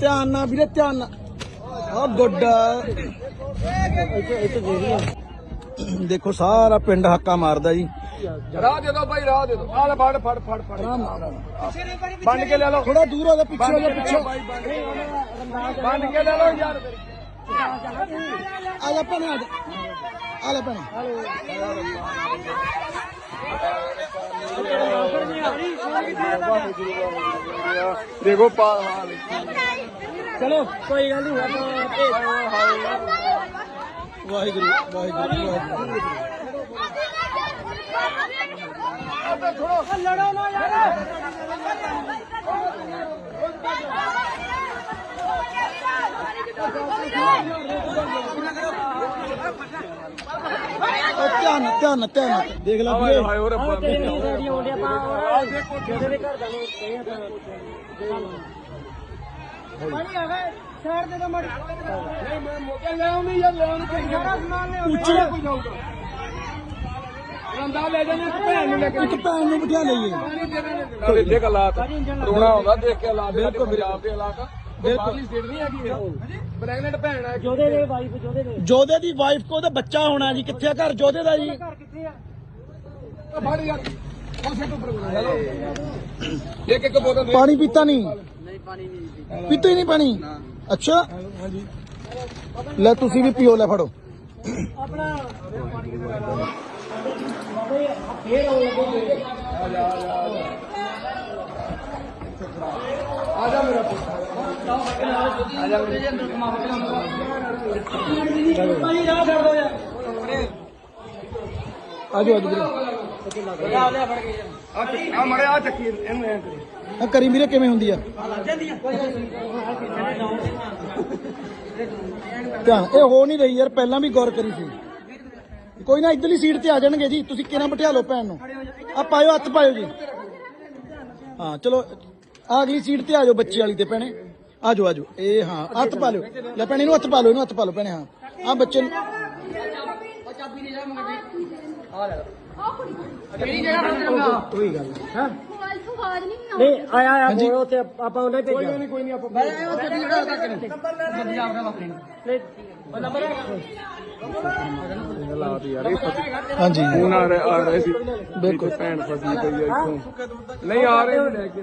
ਧਿਆਨ ਨਾਲ ਵੀਰੇ ਧਿਆਨ ਨਾਲ। ਆ ਗੋਡਾ। ਦੇਖੋ ਸਾਰਾ ਪਿੰਡ ਹੱਕਾ ਮਾਰਦਾ ਜੀ। ਰਾਹ ਦੇ ਦੋ ਭਾਈ ਰਾਹ ਦੇ ਦੋ ਆ ਲੈ ਫੜ ਫੜ ਫੜ ਫੜ। ਬੰਨ ਕੇ ਲੈ ਲਓ। ਥੋੜਾ ਦੂਰ ਹੋ ਜਾ ਪਿੱਛੇ ਹੋ ਜਾ ਪਿੱਛੇ। ਬੰਨ ਕੇ ਲੈ ਲਓ। ਯਾਰ। ਆ ਜਾ ਭੈਣੇ ਆ ਜਾ। ਆ ਲੈ ਭੈਣੇ। ਦੇਖੋ ਪਾ ਹਾਲ ਚਲੋ ਕੋਈ ਗੱਲ ਨਹੀਂ ਵਾਹਿਗੁਰੂ ਵਾਹਿਗੁਰੂ ਵਾਹਿਗੁਰੂ। ਲੜੋ ਨਾ ਯਾਰ ਉਹ ਧਿਆਨ ਨਾਲ, ਧਿਆਨ ਨਾਲ, ਧਿਆਨ ਨਾਲ। ਦੇਖ। ਲੈ ਹਾਏ ਵੀਰੇ ਹਾਏ ਓ ਰੱਬਾ ਪਾਣੀ ਆ ਗਏ। ਸਾਈਡ ਦੇ ਦੋ ਮੜ। ਨਹੀਂ ਮੈਂ ਮੋਕੇ ਲੈ ਆਉਂਦੀ ਯਾਰ ਲੈ ਆਉਂਦੀ ਸਾਰਾ ਸਮਾਨ ਲੈ ਉੱਚੀ। ਕੋਈ ਜਾਊਗਾ। ਰੰਦਾ ਲੈ ਜਾਣਾ ਤੇ ਭੈਣ ਨੂੰ ਲੈ ਕੇ। ਇੱਕ ਭੈਣ ਨੂੰ ਬਿਠਾ ਲਈਏ। ਨਾਲੇ ਦੇਖ ਹਾਲਾਤ। ਰੋਣਾ ਆਉਂਦਾ ਦੇਖ ਕੇ ਹਾਲਾਤ। ਬਿਲਕੁਲ। ਪੰਜਾਬ ਦੇ ਹਾਲਾਤ। ਬਿਲਕੁਲ। ਸਟੇਟ ਨਹੀਂ ਹੈਗੀ ਇਹ। ਪ੍ਰੈਗਨੈਂਟ ਭੈਣ ਹੈ ਜੋਦੇ ਦੇ ਵਾਈਫ ਜੋਦੇ ਦੇ। ਜੋਦੇ ਦੀ ਵਾਈਫ ਕੋ ਤਾਂ ਬੱਚਾ ਹੋਣਾ ਜੀ। ਕਿੱਥੇ ਆ ਘਰ? ਜੋਦੇ ਦਾ ਜੀ। ਘਰ ਕਿੱਥੇ ਆ? ਉਹ ਫੜ ਯਾਰ ਉਸੇ ਤੋਂ ਉੱਪਰ ਹੈਲੋ। ਇੱਕ ਇੱਕ ਬੋਤਲ ਦੇ। ਪਾਣੀ ਪੀਤਾ ਨਹੀਂ? ਨਹੀਂ ਪਾਣੀ ਨਹੀਂ ਪੀਤਾ ਹੀ ਨਹੀਂ ਪਾਣੀ? ਅੱਛਾ। ਹਾਂਜੀ। ਲੈ ਤੁਸੀਂ ਵੀ ਪੀਓ ਲੈ ਫੜੋ। ਆਪਣਾ ਫੇਰ ਆਉਣ ਲੱਗੇ ਆ ਜਾ ਮੇਰਾ ਪੁੱਤ ਆ ਜਾ ਪਾਣੀ ਰਾਹ ਛੱਡ ਦੋ ਯਾਰ ਆਜੋ ਆਜੋ ਵੀਰੇ। ਆ ਆ ਮੜੇ ਆ ਚੱਕੀ ਇਹਨੂੰ ਐ ਕਰੀ। ਆ ਕਰੀ ਵੀਰੇ ਕਿਵੇਂ ਹੁੰਦੀ ਆ? ਧਿਆਨ ਇਹ ਹੋ ਨਹੀਂ ਰਹੀ ਯਾਰ ਪਹਿਲਾਂ ਵੀ ਗੌਰ ਕਰੀ ਸੀ। ਕੋਈ ਨਾ ਇਧਰਲੀ ਸੀਟ ਤੇ ਆ ਜਾਣਗੇ ਜੀ। ਤੁਸੀਂ ਕਿਹਨਾਂ ਬਿਠਾ ਲਓ ਭੈਣ ਨੂੰ। ਆ ਪਾਇਓ ਹੱਥ ਪਾਇਓ ਜੀ। ਹਾਂ ਚਲੋ ਆ ਅਗਲੀ ਸੀਟ ਤੇ ਆ ਜਾਓ ਬੱਚੇ ਵਾਲੀ ਤੇ ਭੈਣੇ। ਆ ਜਾਓ ਆ ਜਾਓ ਇਹ ਹਾਂ ਹੱਥ ਪਾ ਲਿਓ। ਲੈ ਭੈਣੇ ਇਹਨੂੰ ਹੱਥ ਪਾ ਲਓ ਇਹਨੂੰ ਹੱਥ ਪਾ ਲਓ ਭੈਣੇ ਹਾਂ। ਆ ਬੱਚੇ ਨੂੰ ਉਹੀ ਗੱਲ ਹਾਂ? ਮੋਬਾਈਲ ਤੋਂ ਆਵਾਜ਼ ਨਹੀਂ ਆਉਂਦੀ। ਨਹੀਂ ਆਇਆ ਆਇਆ ਬੋਲ ਉੱਥੇ ਆਪਾਂ ਉਹਨੇ ਭੇਜਿਆ ਨਹੀਂ ਕੋਈ ਨਹੀਂ ਆਪਾਂ ਹਾਲਾਤ ਯਾਰ ਇਹ ਫਸੀ ਹਾਂਜੀ। ਫੋਨ ਆ ਰਿਹਾ ਆ ਰਿਹਾ ਸੀ। ਬਿਲਕੁਲ। ਭੈਣ ਫਸੀ ਪਈ ਹੈ ਇੱਥੋਂ। ਨਹੀਂ ਆ ਰਹੇ ਨੇ ਲੈ ਕੇ।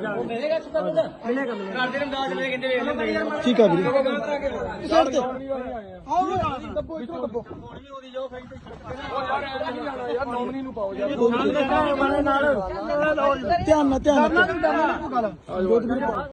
ਠੀਕ ਆ ਵੀਰੇ। ਸਾਈਡ ਤੇ ਆਓ ਦੱਬੋ ਇੱਥੋਂ ਦੱਬੋ ਯਾਰ ਨੌਮਨੀ ਨੂੰ ਪਾਓ ਯਾਰ। ਧਿਆਨ ਨਾਲ ਧਿਆਨ ਨਾਲ। ਉਹਨਾਂ ਨੂੰ ਦਵਾਂਗੇ ਕੋਈ ਗੱਲ